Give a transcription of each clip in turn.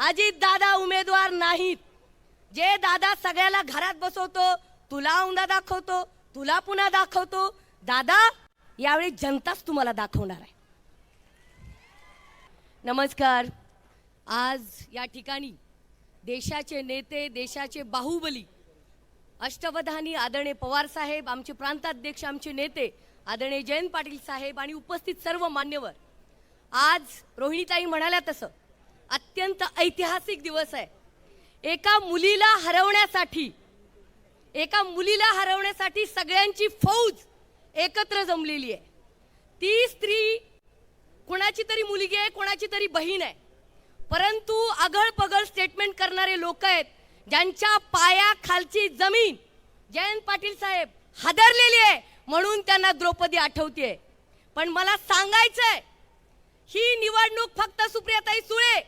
अजित दादा उमेदवार नाहीत. जे दादा सगळ्याला घरात बसवतो तुला औंदा दाखवतो तुला पुन्हा दाखवतो. दादा यावेळी जनताच तुम्हाला दाखवणार आहे. नमस्कार. आज या ठिकाणी देशाचे नेते देशाचे बाहुबली अष्टवधानी आदरणीय पवार साहेब आमचे प्रांताध्यक्ष आमचे नेते आदरणीय जयंत पाटील साहेब आणि उपस्थित सर्व मान्यवर. आज रोहिणीताई म्हणाल्या तसं अत्यंत ऐतिहासिक दिवस आहे. एका मुलीला हरवण्यासाठी एका मुलीला हरवण्यासाठी सगळ्यांची फौज एकत्र जमलेली आहे. ती स्त्री कोणाची तरी मुलगी आहे कोणाची तरी बहीण आहे. परंतु आघळपगळ स्टेटमेंट करणारे लोक आहेत ज्यांच्या पायाखालची जमीन जयंत पाटील साहेब हादरलेली आहे म्हणून त्यांना द्रौपदी आठवते. पण मला सांगायचंय ही निवडणूक फक्त सुप्रियाताई सुळे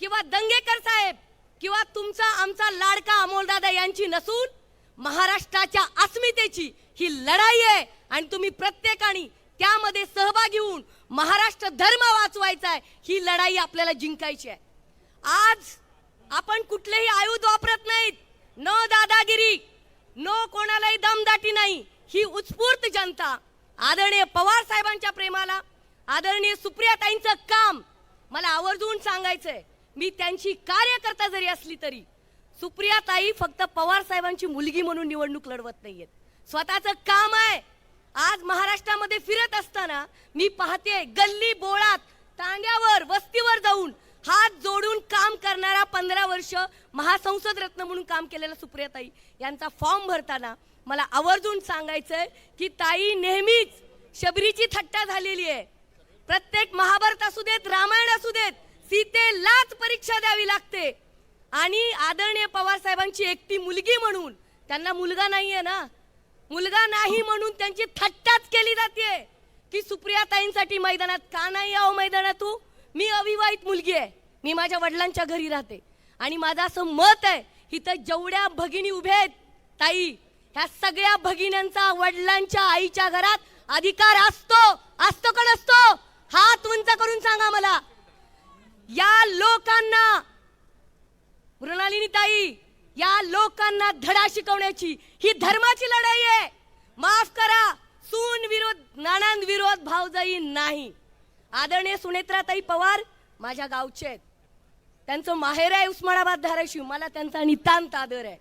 किंवा दंगेकर साहेब किंवा तुमचा आमचा लाडका अमोलदादा यांची नसून महाराष्ट्राच्या अस्मितेची ही लढाई आहे. आणि तुम्ही प्रत्येकाने त्यामध्ये सहभागी होऊन महाराष्ट्र धर्म वाचवायचा आहे ही लढाई आपल्याला जिंकायची आहे. आज आपण कुठलेही आयुध वापरत नाहीत. न दादागिरी न कोणालाही दमदाटी नाही. ही उत्स्फूर्त जनता आदरणीय पवार साहेबांच्या प्रेमाला आदरणीय सुप्रियाताईंचं काम मला आवर्जून सांगायचंय. मी त्यांची कार्यकर्ता जरी असली तरी सुप्रियाताई फक्त पवार साहेबांची मुलगी म्हणून निवडणूक लढवत नाहीयेत. स्वतःचं काम आहे. आज महाराष्ट्रामध्ये फिरत असताना मी पाहते गल्ली बोळात तांड्यावर वस्तीवर जाऊन हात जोडून काम करणारा पंधरा वर्ष महासंसद रत्न म्हणून काम केलेला सुप्रियाताई यांचा फॉर्म भरताना मला आवर्जून सांगायचंय की ताई नेहमीच शबरीची थट्टा झालेली आहे. प्रत्येक महाभारत असू देत रामायण असू देत सीतेलाच परीक्षा द्यावी लागते. आणि आदरणीय पवार साहेबांची एकटी मुलगी म्हणून त्यांना मुलगा नाहीये ना. मुलगा नाही म्हणून त्यांची थट्टाच केली जाते. की सुप्रिया ताईंसाठी मैदानात का नाही आहो मैदानात तू? मी अविवाहित मुलगी आहे. मी माझ्या वडिलांच्या घरी राहते. आणि माझं असं मत आहे इथं जेवढ्या भगिनी उभ्या आहेत ताई ह्या सगळ्या भगिन्यांचा वडिलांच्या आईच्या घरात अधिकार असतो असतो का नसतो हात उंच करून सांगा मला या लोकांना मृणालिनी ताई या लोकांना धडा शिकवण्याची ही धर्माची लढाई आहे. माफ करा सून विरोध नानांद विरोध भावजाई नाही. आदरणीय सुनेत्राताई पवार माझ्या गावचे आहेत. त्यांचं माहेर आहे उस्मानाबाद धाराशिव मला त्यांचा नितांत आदर आहे.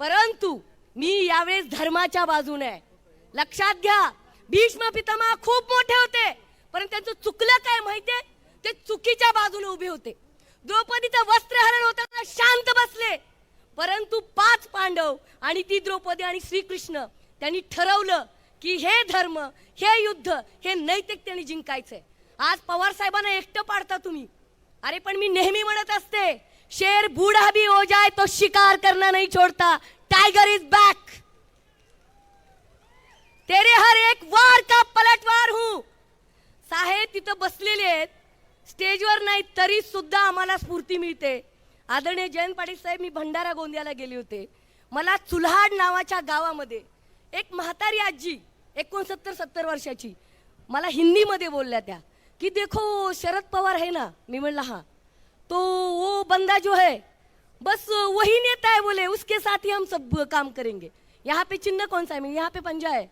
परंतु मी यावेळेस धर्माच्या बाजूने आहे. लक्षात घ्या भीष्म पितामा खूप मोठे होते परंतु त्यांचं चुकलं काय माहितीये? ते चुकीच्या बाजूने उभे होते. द्रौपदीचं वस्त्रहरण होताना आणि ती द्रौपदी आणि श्रीकृष्ण त्यांनी ठरवलं की हे धर्म हे युद्ध हे नैतिक त्यांनी जिंकायचंय. आज पवार साहेबांना एकटं पाडता तुम्ही. अरे पण मी नेहमी म्हणत असते शेर बूढ़ा भी हो जाय तो शिकार करना नाही छोड़ता. टायगर इज बॅक तेरे हर एक वार का पलटवार हूं. साहेब तिथं बसलेले आहेत. स्टेजवर नाही तरी सुद्धा आम्हाला स्फूर्ती मिळते. आदरणीय जयंत पाटील साहेब मी भंडारा गोंदियाला गेले होते. मला चुल्हाड नावाच्या गावामध्ये एक म्हातारी आजी एकोणसत्तर सत्तर वर्षाची मला हिंदीमध्ये बोलल्या त्या. की देखो शरद पवार है ना? मी म्हणला हा. तो वो बंदा जो है बस वही नेता है बोले उसके साथ ही हम सब काम करेंगे. यहाँ पे चिन्ह कौन सा है? मी यहाँ पे पंजा आहे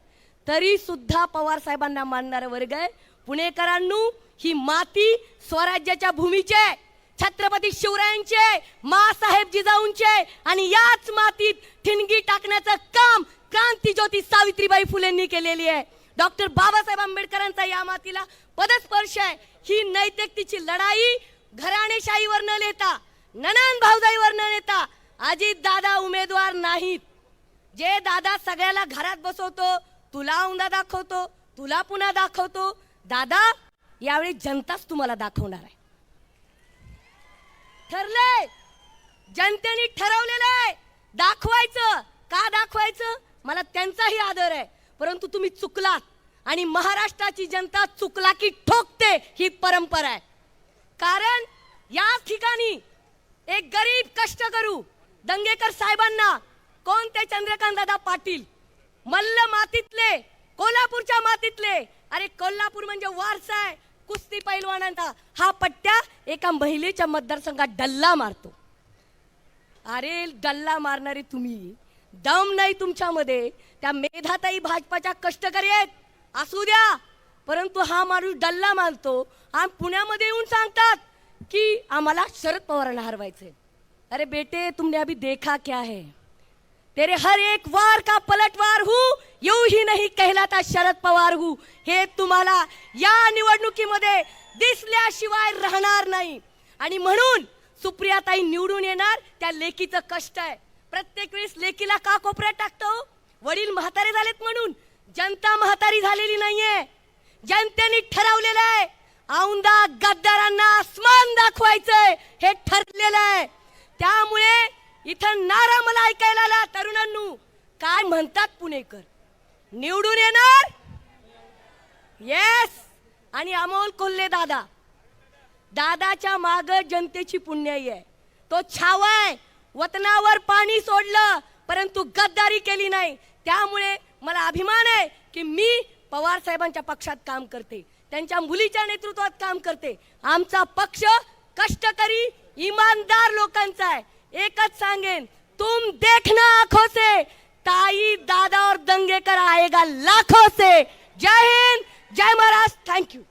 तरी सुद्धा पवार साहेबांना मानणारा वर्ग आहे पुणेकरांनो ही माती स्वराज्याच्या भूमीचे आहे. छत्रपती शिवरायांचे मासाहेब जिजाऊंचे आणि याच मातीत ठिणगी टाकण्याचं काम क्रांतीज्योती सावित्रीबाई फुलेंनी केलेली आहे. डॉक्टर बाबासाहेब आंबेडकरांचा या मातीला पदस्पर्श आहे. ही नैतिकतेची लढाई घराणेशाहीवर न नेता ननन भाऊजाईवर न नेता अजित दादा उमेदवार नाहीत. जे दादा सगळ्याला घरात बसवतो तुला औंदा दाखवतो तुला पुन्हा दाखवतो दादा यावेळी जनताच तुम्हाला दाखवणार आहे. ठरलंय जनतेने ठरवलेलं आहे. दाखवायचं. का दाखवायचं? मला त्यांचाही आदर आहे. परंतु तुम्ही चुकलात. आणि महाराष्ट्राची जनता चुकला की ठोकते ही परंपरा आहे. कारण या ठिकाणी एक गरीब कष्ट करू दंगेकर साहेबांना कोण ते चंद्रकांत दादा पाटील मल्ल मातीतले कोल्हापूरच्या मातीतले अरे कोल्हापूर म्हणजे वारसा आहे कुस्ती पैलवानांचा. हा पट्ट्या एका महिलेच्या मतदारसंघात डल्ला मारतो. अरे डल्ला मारणारे तुम्ही. दम नाही तुमच्यामध्ये. त्या मेधाताई भाजपाच्या कष्टकरी आहेत. असू द्या. परंतु हा माणूस डल्ला मारतो आणि पुण्यामध्ये येऊन सांगतात की आम्हाला शरद पवारांना हरवायचंय. अरे बेटे तुमने अभी देखा क्या है? तेरे हर एक वार का पलटवार हूँ येऊ ही नाही कहलाता शरद पवार हूँ. हे तुम्हाला या निवडणुकीमध्ये दिसल्याशिवाय राहणार नाही. आणि म्हणून सुप्रियाताई निवडून येणार त्या लेकीचं कष्ट आहे. प्रत्येक वेळेस लेकीला का कोपऱ्यात टाकतो हो? वडील म्हातारे झालेत म्हणून. जनता म्हातारी झालेली नाहीये. जनतेने ठरवलेलं आहे औंदा गद्दारांना आसमान दाखवायचंय हे ठरलेलं आहे. त्यामुळे इथं नारा मला ऐकायला आला तरुणांनू. काय म्हणतात पुणेकर? निवडून येणार? येस आणि अमोल कोल्हे दादा. दादाच्या माग जनतेची पुण्याई आहे. तो छावाय वतनावर पाणी सोडलं परंतु गद्दारी केली नाही. त्यामुळे मला अभिमान आहे की मी पवार साहेबांच्या पक्षात काम करते. त्यांच्या मुलीच्या नेतृत्वात काम करते. आमचा पक्ष कष्टकरी इमानदार लोकांचा आहे. एकच सांगेन तुम देखना आंखों से ताई दादा और दंगेकर आएगा लाखों से. जय हिंद जय महाराज थँक्यू